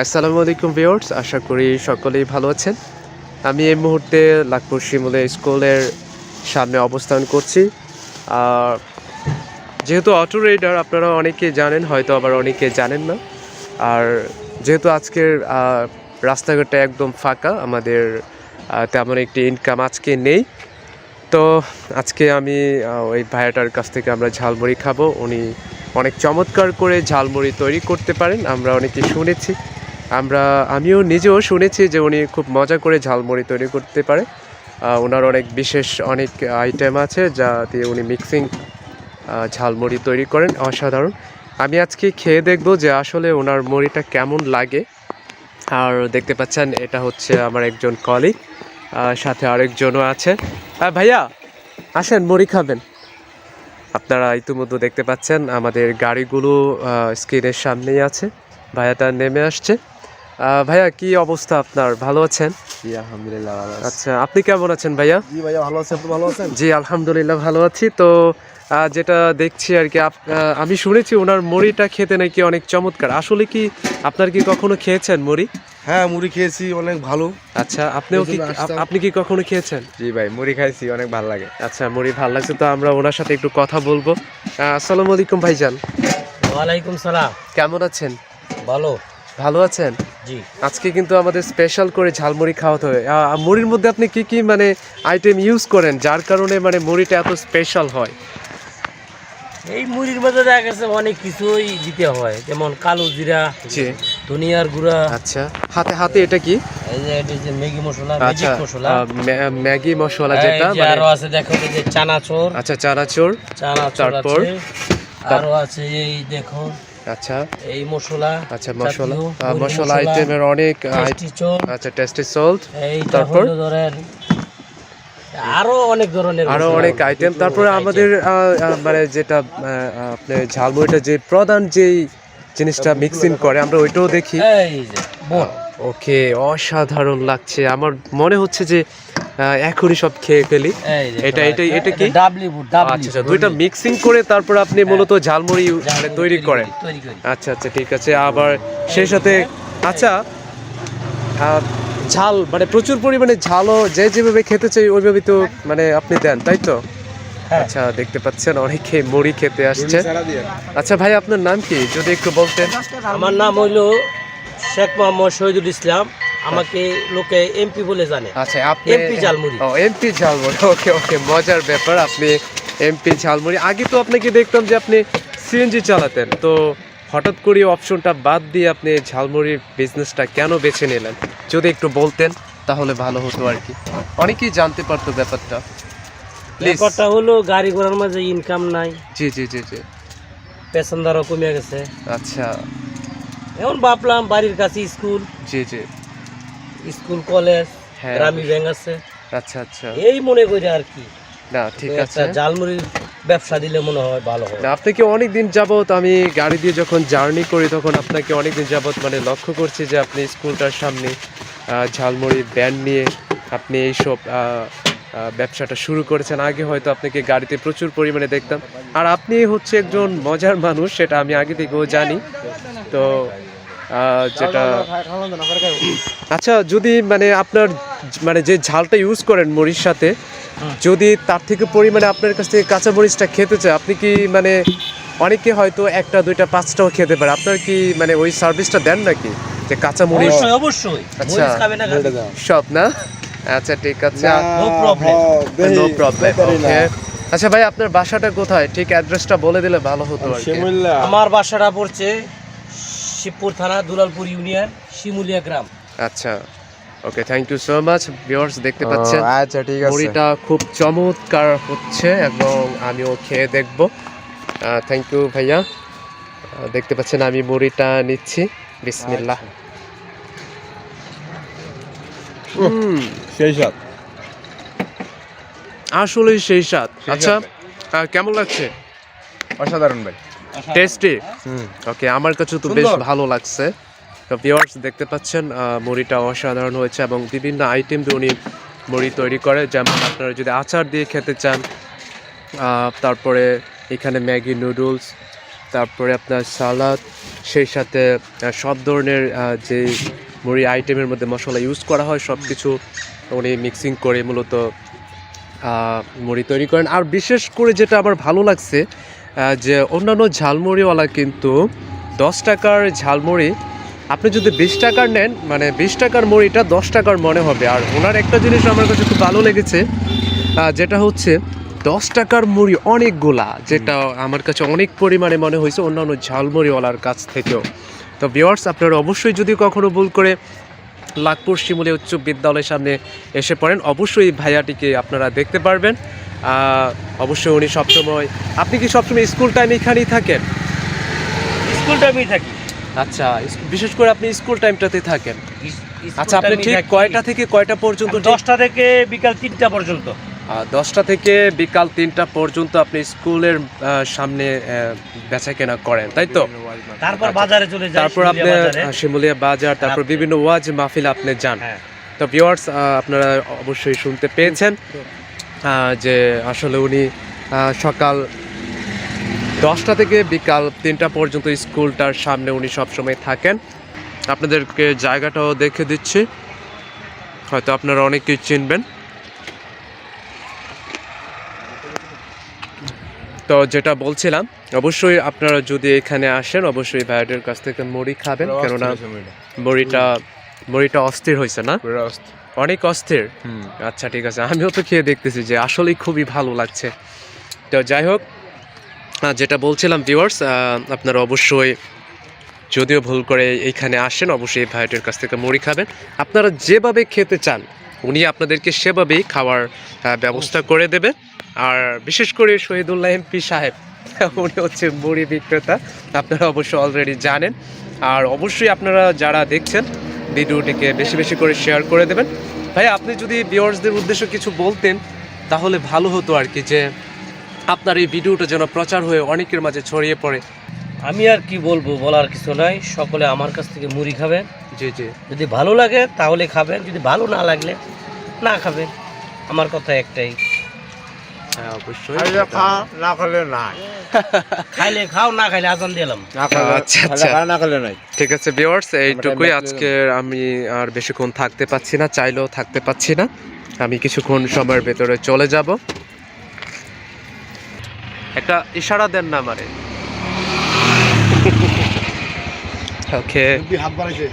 আসসালামু আলাইকুম ভিউয়ার্স, আশা করি সকলেই ভালো আছেন। আমি এই মুহূর্তে লাখপুর শিমুলে স্কুলের সামনে অবস্থান করছি। আর যেহেতু অটো রাইডার আপনারা অনেকে জানেন, হয়তো আবার অনেকে জানেন না। আর যেহেতু আজকের রাস্তাঘাটটা একদম ফাঁকা, আমাদের তেমন একটি ইনকাম আজকে নেই। তো আজকে আমি ওই ভাইয়াটার কাছ থেকে আমরা ঝালমুড়ি খাব। উনি অনেক চমৎকার করে ঝালমুড়ি তৈরি করতে পারেন, আমরা অনেকে শুনেছি। আমরা, আমিও নিজেও শুনেছি যে উনি খুব মজা করে ঝালমুড়ি তৈরি করতে পারে। ওনার অনেক বিশেষ অনেক আইটেম আছে যা দিয়ে উনি মিক্সিং ঝালমুড়ি তৈরি করেন, অসাধারণ। আমি আজকে খেয়ে দেখব যে আসলে ওনার মুড়িটা কেমন লাগে। আর দেখতে পাচ্ছেন, এটা হচ্ছে আমার একজন কলিগ সাথে আরেকজনও আছে। ভাইয়া, আসেন, মুড়ি খাবেন। আপনারা ইতিমধ্যে দেখতে পাচ্ছেন, আমাদের গাড়িগুলো স্ক্রিনের সামনেই আছে। ভাইয়াটা নেমে আসছে। ভাইয়া কি অবস্থা আপনার? ভালো আছেন? জি আলহামদুলিল্লাহ ভালো আচ্ছা আপনি কেমন আছেন ভাইয়া? জি ভাইয়া ভালো আছেন আপনি ভালো আছেন? জি আলহামদুলিল্লাহ ভালো আছি। তো যেটা দেখছি আর কি আমি শুনেছি ওনার মুড়িটা খেতে নাকি অনেক চমৎকার। আসলে কি আপনার কি কখনো খেয়েছেন মুড়ি? হ্যাঁ মুড়ি খেয়েছি অনেক ভালো। আচ্ছা আপনিও কি আপনি কি কখনো খেয়েছেন? জি ভাই মুড়ি খাইছি অনেক ভালো লাগে। আচ্ছা মুড়ি ভালো লাগছে তো আমরা ওনার সাথে একটু কথা বলব। আসসালামু আলাইকুম ভাইজান। ওয়ালাইকুম সালাম। কেমন আছেন? ভালো। ভালো আছেন? জি। আজকে কিন্তু আমাদের স্পেশাল করে ঝালমুড়ি খাওয়াতে হবে। মুড়ির মধ্যে আপনি কি কি মানে আইটেম ইউজ করেন যার কারণে মানে মুড়িটা এত স্পেশাল হয়? এই মুড়ির মধ্যে দেখা গেছে অনেক কিছুই দিতে হয়। যেমন কালো জিরা জি। ধনিয়ার গুঁড়া। আচ্ছা হাতে হাতে এটা কি? এই যে এটা যে ম্যাগি মশলা আচ্ছা ম্যাজিক মশলা ম্যাগি মশলা যেটা মানে আরও আছে দেখো যে চানাচোর। আচ্ছা চানাচুর। চানাচোর তারপর? আছে আরও আছে এই দেখো আচ্ছা। এই মশলা আচ্ছা মশলা মশলা আইটেমের অনেক আচ্ছা টেস্টি সল্ট তারপর? ধরেন আরও অনেক ধরনের আরও অনেক আইটেম তারপরে আমাদের মানে যেটা আপনি ঝালমুড়িটা যে প্রধান যেই জিনিসটা মিক্সিং করে আমরা ওইটাও দেখি। ওকে অসাধারণ লাগছে। আমার মনে হচ্ছে যে এখনই সব খেয়ে ফেলি। এটা- এটা- এটা কি? ডাবলি আচ্ছা আচ্ছা দুইটা মিক্সিং করে তারপর আপনি মূলত ঝালমুড়ি তৈরি করেন। আচ্ছা আচ্ছা ঠিক আছে আবার সেই সাথে আচ্ছা ঝাল মানে প্রচুর পরিমাণে ঝালও যে যেভাবে খেতে চাই ওইভাবে তো মানে আপনি দেন তাই তো? হ্যাঁ। আচ্ছা দেখতে পাচ্ছেন অনেকে মুড়ি খেতে আসছে। আচ্ছা ভাই আপনার নাম কি? যদি একটু বলতেন। আমার নাম হইল শেখ মোহাম্মদ শহীদুল ইসলাম। আমাকে লোকে এমপি বলে জানে। আচ্ছা আপনি এমপি ঝালমুড়ি। ও এমপি ঝালমুড়ি ওকে ওকে মজার ব্যাপার আপনি এমপি ঝালমুড়ি। আগে তো আপনাকে দেখতাম যে আপনি সিএনজি চালাতেন তো হঠাৎ করে অপশনটা বাদ দিয়ে আপনি ঝালমুড়ির বিজনেসটা কেন বেছে নিলেন? যদি একটু বলতেন তাহলে ভালো হতো আর কি। অনেকেই জানতে পারতো ব্যাপারটা। ব্যাপারটা হলো গাড়ি ঘোড়ার মাঝে ইনকাম নাই। জি জি জি জি। প্যাসেঞ্জারও কমে গেছে। আচ্ছা। এখন ভাবলাম বাড়ির কাছে স্কুল। জি জি। স্কুল কলেজ হ্যাঁ। গ্রামী ব্যাংক আছে। আচ্ছা আচ্ছা। এই মনে করি আর কি। না ঠিক আছে একটা জালমুড়ির ব্যবসা দিলে মনে হয় ভালো না, আপনাকে অনেক দিন যাবত আমি গাড়ি দিয়ে যখন জার্নি করি তখন আপনাকে অনেক দিন যাবত মানে লক্ষ্য করছি যে আপনি স্কুলটার সামনে ঝালমুড়ি ব্যান্ড নিয়ে আপনি এইসব ব্যবসাটা শুরু করেছেন। আগে হয়তো আপনাকে গাড়িতে প্রচুর পরিমাণে দেখতাম। আর আপনি হচ্ছে একজন মজার মানুষ সেটা আমি আগে থেকেও জানি। তো যেটা আচ্ছা যদি মানে আপনার মানে যে ঝালটা ইউজ করেন মুড়ির সাথে যদি তার থেকে পরিমাণে আপনার কাছ থেকে কাঁচা মরিচটা খেতে চায় আপনি কি মানে অনেকে হয়তো একটা দুইটা পাঁচটাও খেতে পারে। আপনার কি মানে ওই সার্ভিসটা দেন নাকি? যে কাঁচা মরিচ অবশ্যই আচ্ছা। মরিচ। সব না? আচ্ছা ঠিক আছে. নো প্রবলেম ওকে আচ্ছা ভাই আপনার বাসাটা কোথায়? ঠিক অ্যাড্রেসটা বলে দিলে ভালো হতো আর কি। আমার বাসাটা পড়ছে শিবপুর থানা দুলালপুর ইউনিয়ন শিমুলিয়া গ্রাম। আচ্ছা। Okay thank you so much viewers দেখতে পাচ্ছেন? আচ্ছা ঠিক আছে। মুড়িটা খুব চমৎকার হচ্ছে এবং আমিও খেয়ে দেখব। থ্যাংক ইউ ভাইয়া। দেখতে পাচ্ছেন আমি মুড়িটা নিচ্ছি। বিসমিল্লাহ। হুম সেই সাথ আসলেই সেই স্বাদ। আচ্ছা কেমন লাগছে? অসাধারণ ভাই। টেস্টি ওকে আমার কাছে তো বেশ ভালো লাগছে। তো ভিউয়ার্স দেখতে পাচ্ছেন মুড়িটা অসাধারণ হয়েছে এবং বিভিন্ন আইটেম দিয়ে উনি মুড়ি তৈরি করে। যেমন আপনারা যদি আচার দিয়ে খেতে চান তারপরে এখানে ম্যাগি নুডলস তারপরে আপনার সালাদ সেই সাথে সব ধরনের যে মুড়ি আইটেমের মধ্যে মশলা ইউজ করা হয় সব কিছু উনি মিক্সিং করে মূলত আহ, মুড়ি তৈরি করেন। আর বিশেষ করে যেটা আমার ভালো লাগছে যে অন্যান্য ঝালমুড়িওয়ালা কিন্তু দশ টাকার ঝালমুড়ি, আপনি যদি বিশ টাকার নেন মানে বিশ টাকার মুড়িটা দশ টাকার মনে হবে। আর ওনার একটা জিনিস আমার কাছে খুব ভালো লেগেছে যেটা হচ্ছে দশ টাকার মুড়ি অনেকগুলা, যেটা আমার কাছে অনেক পরিমাণে মনে হয়েছে অন্যান্য ঝালমুড়িওয়ালার কাছ থেকেও। তো ভিওয়ার্স আপনারা অবশ্যই যদি কখনো ভুল করে লাখপুর শিমুলি উচ্চ বিদ্যালয়ের সামনে এসে পড়েন। অবশ্যই ভাইয়াটিকে আপনারা দেখতে পারবেন। অবশ্যই উনি সবসময় আপনি কি সবসময় স্কুল টাইম এখানেই থাকেন? স্কুল টাইমেই থাকি। আচ্ছা বিশেষ করে আপনি স্কুল টাইমটাতে থাকেন। আচ্ছা আপনি ঠিক। কয়টা থেকে কয়টা পর্যন্ত দশটা থেকে বিকাল তিনটা পর্যন্ত। দশটা থেকে বিকাল তিনটা পর্যন্ত আপনি স্কুলের সামনে আহ, বেচা কেনা করেন তাই তো? তারপর বাজারে চলে যাই তারপর আপনি শিমুলিয়া বাজারে। তারপর বিভিন্ন ওয়াজ মাহফিল আপনি যান। হ্যাঁ। তো ভিওয়ার্স আপনারা অবশ্যই শুনতে পেয়েছেন আহ, যে আসলে উনি আহ, সকাল দশটা থেকে বিকাল তিনটা পর্যন্ত স্কুলটার সামনে উনি সবসময় থাকেন। আপনাদেরকে জায়গাটাও দেখে দিচ্ছি। হয়তো আপনারা অনেকেই চিনবেন। তো যেটা বলছিলাম অবশ্যই আপনারা যদি এখানে আসেন অবশ্যই ভাইয়াদের কাছ থেকে মুড়ি খাবেন কেননা মুড়িটা। মুড়িটা অস্থির হয়েছে না? অনেক অস্থির? আচ্ছা ঠিক আছে আমিও তো খেয়ে দেখতেছি যে আসলেই খুবই ভালো লাগছে। তো যাই হোক যেটা বলছিলাম ভিউয়ার্স আপনারা অবশ্যই যদিও ভুল করে এইখানে আসেন অবশ্যই ভাইয়াটির কাছ থেকে মুড়ি খাবেন। আপনারা যেভাবে খেতে চান উনি আপনাদেরকে সেভাবেই খাওয়ার ব্যবস্থা করে দেবে আর বিশেষ করে শহীদুল্লাহ এমপি সাহেব উনি হচ্ছে মুড়ি বিক্রেতা আপনারা অবশ্যই অলরেডি জানেন। আর অবশ্যই আপনারা যারা দেখছেন ভিডিওটিকে বেশি বেশি করে শেয়ার করে দেবেন। ভাই আপনি যদি ভিউয়ার্সদের উদ্দেশ্যে কিছু বলতেন তাহলে ভালো হতো আর কি যে আপনার এই ভিডিওটা যেন প্রচার হয়ে অনেকের মাঝে ছড়িয়ে পড়ে। আমি আর কি বলব বলার কিছু নাই। সকলে আমার কাছ থেকে মুড়ি খাবেন জি জি। যদি ভালো লাগে তাহলে খাবেন। যদি ভালো না লাগলে না খাবেন। আমার কথা একটাই। হ্যাঁ অবশ্যই। খা না খেলে নাই। খাইলে খাও না খাইলে আজান দিলাম আচ্ছা, আচ্ছা। না খেলে নাই। ঠিক আছে ভিউয়ার্স এইটুকুই আজকে আমি আর বেশিক্ষণ থাকতে পাচ্ছি না চাইলেও থাকতে পাচ্ছি না। আমি কিছুক্ষণ সময়ের ভেতরে চলে যাব। একটা ইশারা দেন না আমারে। ওকে হাত বাড়াইছে।